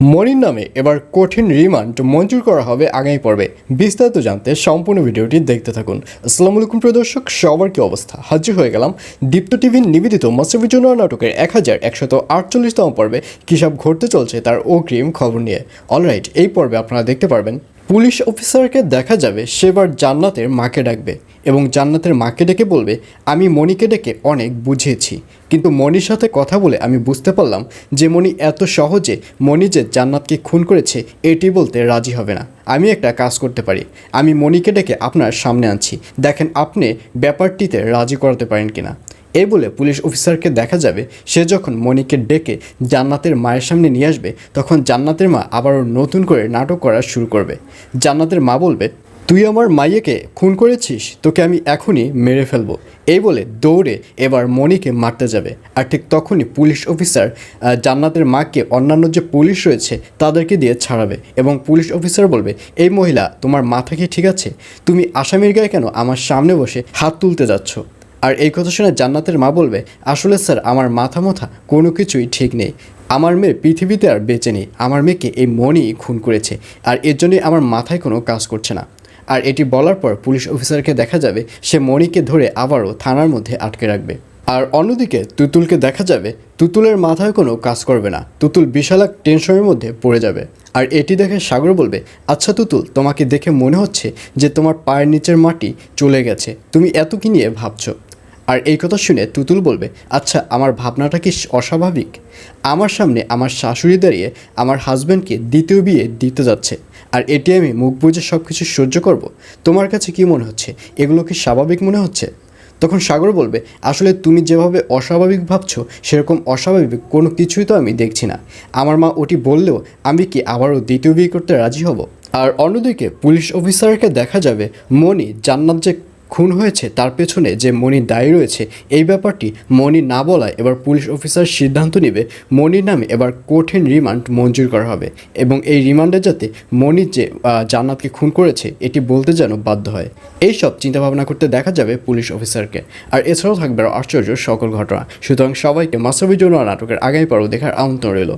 মনির নামে এবার কঠিন রিমান্ড মঞ্জুর করা হবে আগামী পর্বে। বিস্তারিত জানতে সম্পূর্ণ ভিডিওটি দেখতে থাকুন। আসসালামু আলাইকুম প্রদর্শক সবার কি অবস্থা? হাজির হয়ে গেলাম দীপ্ত টিভির নিবেদিত মাসুফি জন্য নাটকের এক হাজার একশত আটচল্লিশতম পর্বে। কী সব ঘটতে চলছে তার অগ্রিম খবর নিয়ে। অলরাইট, এই পর্বে আপনারা দেখতে পারবেন পুলিশ অফিসারকে দেখা যাবে, সেবার জান্নাতের মাকে ডাকবে এবং জান্নাতের মাকে ডেকে বলবে, আমি মণিকে ডেকে অনেক বুঝিয়েছি। কিন্তু মণির সাথে কথা বলে আমি বুঝতে পারলাম যে মণি এত সহজে মণি যে জান্নাতকে খুন করেছে, এটি বলতে রাজি হবে না। আমি একটা কাজ করতে পারি। আমি মণিকে ডেকে আপনার সামনে আনছি। দেখেন আপনি ব্যাপারটিতে রাজি করাতে পারেন কিনা। এই বলে পুলিশ অফিসারকে দেখা যাবে, সে যখন মণিকে ডেকে জান্নাতের মায়ের সামনে নিয়ে আসবে, তখন জান্নাতের মা আবারও নতুন করে নাটক করা শুরু করবে। জান্নাতের মা বলবে, তুই আমার মাইয়াকে খুন করেছিস, তোকে আমি এখনই মেরে ফেলব। এই বলে দৌড়ে এবার মণিকে মারতে যাবে। আর ঠিক তখনই পুলিশ অফিসার জান্নাতের মাকে অন্যান্য যে পুলিশ রয়েছে, তাদেরকে দিয়ে ছাড়াবে এবং পুলিশ অফিসার বলবে, এই মহিলা, তোমার মাথা কি ঠিক আছে? তুমি আসামির গায়ে কেন আমার সামনে বসে হাত তুলতে যাচ্ছ? আর এই কথা শুনে জান্নাতের মা বলবে, আসলে স্যার, আমার মাথা মাথা কোনো কিছুই ঠিক নেই। আমার মেয়ে পৃথিবীতে আর বেঁচে নেই। আমার মেয়েকে এই মনি খুন করেছে আর এর জন্যই আমার মাথায় কোনো কাজ করছে না। আর এটি বলার পর পুলিশ অফিসারকে দেখা যাবে, সে মণিকে ধরে আবারও থানার মধ্যে আটকে রাখবে। আর অন্যদিকে তুতুলকে দেখা যাবে, তুতুলের মাথায় কোনো কাজ করবে না। তুতুল বিশাল এক টেনশনের মধ্যে পড়ে যাবে। আর এটি দেখে সাগর বলবে আচ্ছা তুতুল, তোমাকে দেখে মনে হচ্ছে যে তোমার পায়ের নিচের মাটি চলে গেছে। তুমি এত কি নিয়ে ভাবছ? আর এই কথা শুনে তুতুল বলবে আচ্ছা আমার ভাবনাটা কি অস্বাভাবিক? আমার সামনে আমার শাশুড়ি দাঁড়িয়ে আমার হাজব্যান্ডকে দ্বিতীয় বিয়ে দিতে যাচ্ছে, আর এটি আমি মুখ বুঝে সব কিছু সহ্য করব। তোমার কাছে কি মনে হচ্ছে? এগুলো কি স্বাভাবিক মনে হচ্ছে? তখন সাগর বলবে, আসলে তুমি যেভাবে অস্বাভাবিক ভাবছ, সেরকম অস্বাভাবিক কোনো কিছুই তো আমি দেখছি না। আমার মা ওটি বললেও আমি কি আবারও দ্বিতীয় বিয়ে করতে রাজি হব? আর অন্যদিকে পুলিশ অফিসারকে দেখা যাবে মনি জান্নাত যে খুন হয়েছে, তার পেছনে যে মনির দায়ী রয়েছে, এই ব্যাপারটি মনি না বলায় এবার পুলিশ অফিসার সিদ্ধান্ত নেবে মনির নামে এবার কঠিন রিমান্ড মঞ্জুর করা হবে এবং এই রিমান্ডে যাতে মনির যে জান্নাতকে খুন করেছে, এটি বলতে যেন বাধ্য হয়। এই সব চিন্তাভাবনা করতে দেখা যাবে পুলিশ অফিসারকে। আর এছাড়াও থাকবে আশ্চর্য সকল ঘটনা। সুতরাং সবাইকে মাসবি জন্য নাটকের আগামী পর্ব দেখার আমন্ত্রণ রইল।